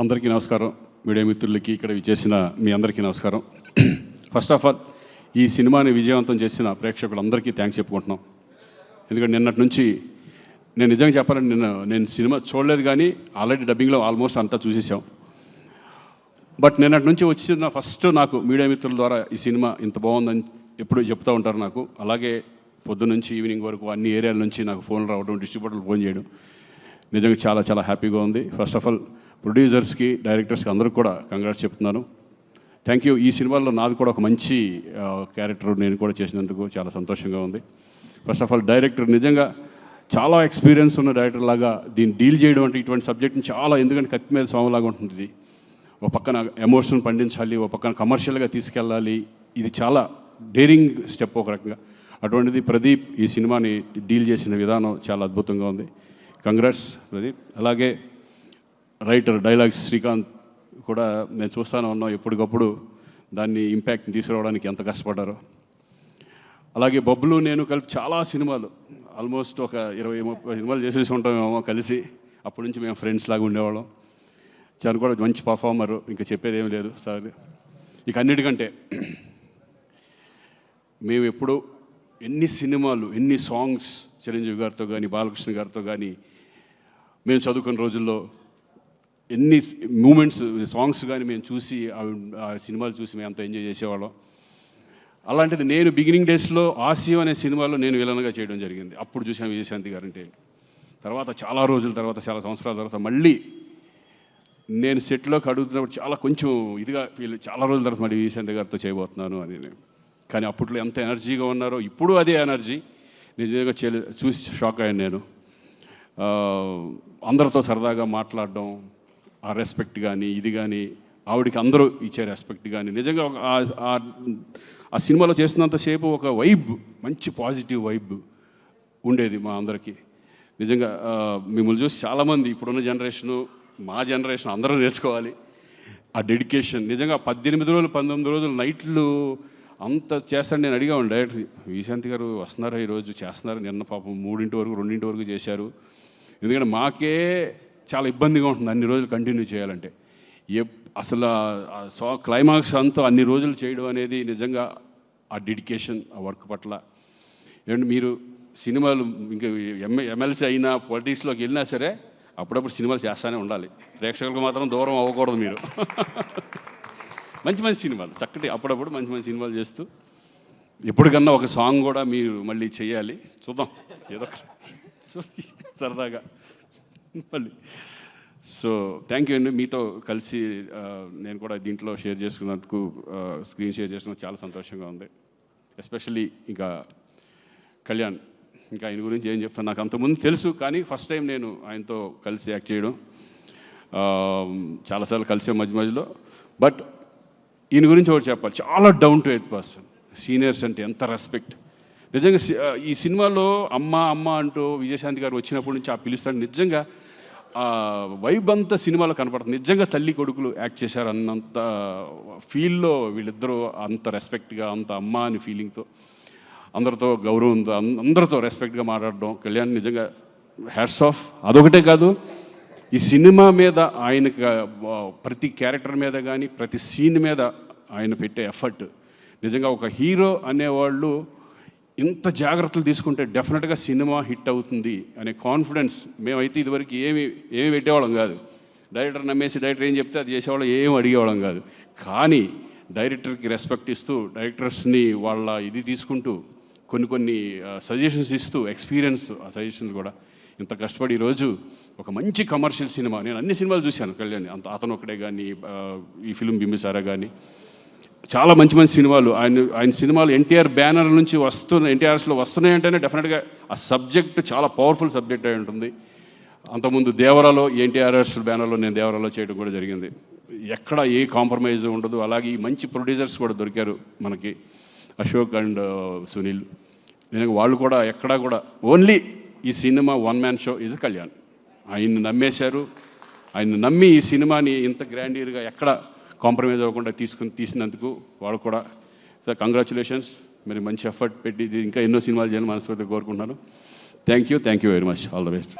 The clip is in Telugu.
అందరికీ నమస్కారం. మీడియా మిత్రులకి ఇక్కడ చేసిన మీ అందరికీ నమస్కారం. ఫస్ట్ ఆఫ్ ఆల్ ఈ సినిమాని విజయవంతం చేసిన ప్రేక్షకులందరికీ థ్యాంక్స్ చెప్పుకుంటున్నాం. ఎందుకంటే నిన్నటి నుంచి నేను నిజంగా చెప్పాలని నిన్న నేను సినిమా చూడలేదు కానీ ఆల్రెడీ డబ్బింగ్లో ఆల్మోస్ట్ అంతా చూసేసాం బట్ నిన్నటి నుంచి వచ్చిన ఫస్ట్ నాకు మీడియా మిత్రుల ద్వారా ఈ సినిమా ఇంత బాగుందని ఎప్పుడు చెప్తూ ఉంటారు నాకు. అలాగే పొద్దు నుంచి ఈవినింగ్ వరకు అన్ని ఏరియాల నుంచి నాకు ఫోన్ రావడం డిస్ట్రిబ్యూటర్లు ఫోన్ చేయడం. నిజంగా చాలా చాలా హ్యాపీగా ఉంది. ఫస్ట్ ఆఫ్ ఆల్ ప్రొడ్యూసర్స్కి డైరెక్టర్స్కి అందరికి కూడా కంగ్రాట్స్ చెప్తున్నాను. థ్యాంక్ యూ ఈ సినిమాలో నాది కూడా ఒక మంచి క్యారెక్టర్ నేను కూడా చేసినందుకు చాలా సంతోషంగా ఉంది. ఫస్ట్ ఆఫ్ ఆల్ డైరెక్టర్ నిజంగా చాలా ఎక్స్పీరియన్స్ ఉన్న డైరెక్టర్ లాగా దీన్ని డీల్ చేయడం అంటే ఇటువంటి సబ్జెక్ట్ని చాలా ఎందుకంటే కత్తి మీద స్వామిలాగా ఉంటుంది ఒక పక్కన ఎమోషన్ పండించాలి ఒక పక్కన కమర్షియల్గా తీసుకెళ్ళాలి. ఇది చాలా డేరింగ్ స్టెప్ ఒక రకంగా. అటువంటిది ప్రదీప్ ఈ సినిమాని డీల్ చేసిన విధానం చాలా అద్భుతంగా ఉంది. కంగ్రాట్స్ ప్రదీప్. అలాగే రైటర్ డైలాగ్స్ శ్రీకాంత్ కూడా నేను చూస్తానే ఉన్నాం ఎప్పటికప్పుడు దాన్ని ఇంపాక్ట్ తీసుకురావడానికి ఎంత కష్టపడ్డారో. అలాగే బబ్బులు నేను కలిపి చాలా సినిమాలు. ఆల్మోస్ట్ ఒక ఇరవై ముప్పై సినిమాలు చేసేసి ఉంటామేమో కలిసి. అప్పటి నుంచి మేము ఫ్రెండ్స్ లాగా ఉండేవాళ్ళం. చాలా కూడా మంచి పర్ఫార్మర్ ఇంకా చెప్పేది ఏమీ లేదు సార్. ఇక అన్నిటికంటే మేము ఎప్పుడు ఎన్ని సినిమాలు ఎన్ని సాంగ్స్ చిరంజీవి గారితో కానీ బాలకృష్ణ గారితో కానీ మేము చదువుకున్న రోజుల్లో ఎన్ని మూమెంట్స్ సాంగ్స్ కానీ మేము చూసి ఆ సినిమాలు చూసి మేము అంత ఎంజాయ్ చేసేవాళ్ళం. అలాంటిది నేను బిగినింగ్ డేస్లో ఆసియం అనే సినిమాలో నేను విలన్గా చేయడం జరిగింది. అప్పుడు చూసాం విజయశాంతి గారంటే. అంటే తర్వాత చాలా రోజుల తర్వాత చాలా సంవత్సరాల తర్వాత మళ్ళీ నేను సెట్లోకి అడుగుతున్నప్పుడు చాలా కొంచెం ఇదిగా ఫీల్ చాలా రోజుల తర్వాత మళ్ళీ విజయశాంతి గారితో చేయబోతున్నాను అని. కానీ అప్పట్లో ఎంత ఎనర్జీగా ఉన్నారో ఇప్పుడు అదే ఎనర్జీ. నిజంగా చేయలే చూసి షాక్ అయ్యాను నేను. అందరితో సరదాగా మాట్లాడడం ఆ రెస్పెక్ట్ కానీ ఇది కానీ ఆవిడకి అందరూ ఇచ్చే రెస్పెక్ట్ కానీ నిజంగా ఒక ఆ- సినిమాలో చేస్తున్నంతసేపు ఒక వైబ్ మంచి పాజిటివ్ వైబ్ ఉండేది మా అందరికీ. నిజంగా మిమ్మల్ని చూసి చాలామంది ఇప్పుడున్న జనరేషను మా జనరేషన్ అందరూ నేర్చుకోవాలి. ఆ డెడికేషన్ నిజంగా పద్దెనిమిది రోజులు పంతొమ్మిది రోజులు నైట్లు అంత చేస్తాను నేను అడిగా ఉండే డైరెక్టర్ విశాంతి గారు వస్తున్నారా ఈరోజు? చేస్తున్నారు? నిన్న పాపం మూడింటి వరకు రెండింటి వరకు చేశారు. ఎందుకంటే మాకే చాలా ఇబ్బందిగా ఉంటుంది అన్ని రోజులు కంటిన్యూ చేయాలంటే. ఎప్ అసలు సో క్లైమాక్స్ అంతా అన్ని రోజులు చేయడం అనేది నిజంగా ఆ డెడికేషన్ ఆ వర్క్ పట్ల. ఏమంటే మీరు సినిమాలు ఇంకా ఎంఏ ఎమ్మెల్సీ అయినా పొలిటిక్స్లోకి వెళ్ళినా సరే అప్పుడప్పుడు సినిమాలు చేస్తూనే ఉండాలి. ప్రేక్షకులకు మాత్రం దూరం అవ్వకూడదు మీరు. మంచి మంచి సినిమాలు చక్కటి అప్పుడప్పుడు మంచి మంచి సినిమాలు చేస్తూ. ఎప్పటికన్నా ఒక సాంగ్ కూడా మీరు మళ్ళీ చేయాలి. చూద్దాం ఏదో సో సరదాగా మళ్ళీ. సో థ్యాంక్ యూ అండి. మీతో కలిసి నేను కూడా దీంట్లో షేర్ చేసుకున్నందుకు స్క్రీన్ షేర్ చేసుకున్నందుకు చాలా సంతోషంగా ఉంది. ఎస్పెషల్లీ ఇంకా కళ్యాణ్ ఇంకా ఆయన గురించి ఏం చెప్తాను నాకు అంతకుముందు తెలుసు కానీ ఫస్ట్ టైం నేను ఆయనతో కలిసి యాక్ట్ చేయడం చాలాసార్లు కలిసే మధ్య మధ్యలో. బట్ ఈయన గురించి ఒకటి చెప్పాలి. చాలా down to earth person. Seniors అంటే ఎంత రెస్పెక్ట్. నిజంగా సి- ఈ సినిమాలో అమ్మ అమ్మ అంటూ విజయశాంతి గారు వచ్చినప్పటి నుంచి ఆ పిలుస్తాడు. నిజంగా ఆ వైబ్ అంతా సినిమాలో కనపడుతుంది. నిజంగా తల్లి కొడుకులు యాక్ట్ చేశారు అన్నంత ఫీల్లో వీళ్ళిద్దరూ అంత రెస్పెక్ట్గా అంత అమ్మ అని ఫీలింగ్తో అందరితో గౌరవంతో అందరితో రెస్పెక్ట్గా మాట్లాడడం కళ్యాణ్ నిజంగా హ్యాట్స్ ఆఫ్. అదొకటే కాదు ఈ సినిమా మీద ఆయనకి ప్రతి క్యారెక్టర్ మీద కానీ ప్రతి సీన్ మీద ఆయన పెట్టే ఎఫర్ట్. నిజంగా ఒక హీరో అనేవాళ్ళు ఇంత జాగ్రత్తలు తీసుకుంటే డెఫినెట్గా సినిమా హిట్ అవుతుంది అనే కాన్ఫిడెన్స్ మేమైతే ఇదివరకు ఏమి ఏమి పెట్టేవాళ్ళం కాదు. డైరెక్టర్ నమ్మేసి డైరెక్టర్ ఏం చెప్తే అది చేసేవాళ్ళం ఏం అడిగేవాళ్ళం కాదు. కానీ డైరెక్టర్కి రెస్పెక్ట్ ఇస్తూ డైరెక్టర్స్ని వాళ్ళ ఇది తీసుకుంటూ కొన్ని కొన్ని సజెషన్స్ ఇస్తూ ఎక్స్పీరియన్స్ ఆ సజెషన్స్ కూడా ఇంత కష్టపడి ఈరోజు ఒక మంచి కమర్షియల్ సినిమా. నేను అన్ని సినిమాలు చూశాను కళ్యాణ్. అంత అతను ఒకటే కానీ ఈ ఫిలిం బింబిసారా కానీ చాలా మంచి మంచి సినిమాలు. ఆయన ఆయన సినిమాలు ఎన్టీఆర్ బ్యానర్ నుంచి వస్తున్న ఎన్టీఆర్స్లో వస్తున్నాయంటేనే డెఫినెట్గా ఆ సబ్జెక్ట్ చాలా పవర్ఫుల్ సబ్జెక్ట్ అయి ఉంటుంది. అంతకుముందు దేవరాలో ఎన్టీఆర్ఎస్ బ్యానర్లో నేను దేవరాలో చేయడం కూడా జరిగింది. ఎక్కడ ఏ కాంప్రమైజ్ ఉండదు. అలాగే ఈ మంచి ప్రొడ్యూసర్స్ కూడా దొరికారు మనకి. అశోక్ అండ్ సునీల్. నేను వాళ్ళు కూడా ఎక్కడా కూడా ఓన్లీ ఈ cinema one man show is Kalyan. ఆయన్ని నమ్మేశారు. ఆయన నమ్మి ఈ సినిమాని ఇంత గ్రాండియర్గా ఎక్కడ కాంప్రమైజ్ అవ్వకుండా తీసుకుని తీసినందుకు వాళ్ళు కూడా సార్ కంగ్రాచులేషన్స్. మరి మంచి ఎఫర్ట్ పెట్టి ఇది ఇంకా ఎన్నో సినిమాలు చేయాలని మనస్ఫూర్తిగా కోరుకుంటున్నాను. Thank you thank you very much. All the best.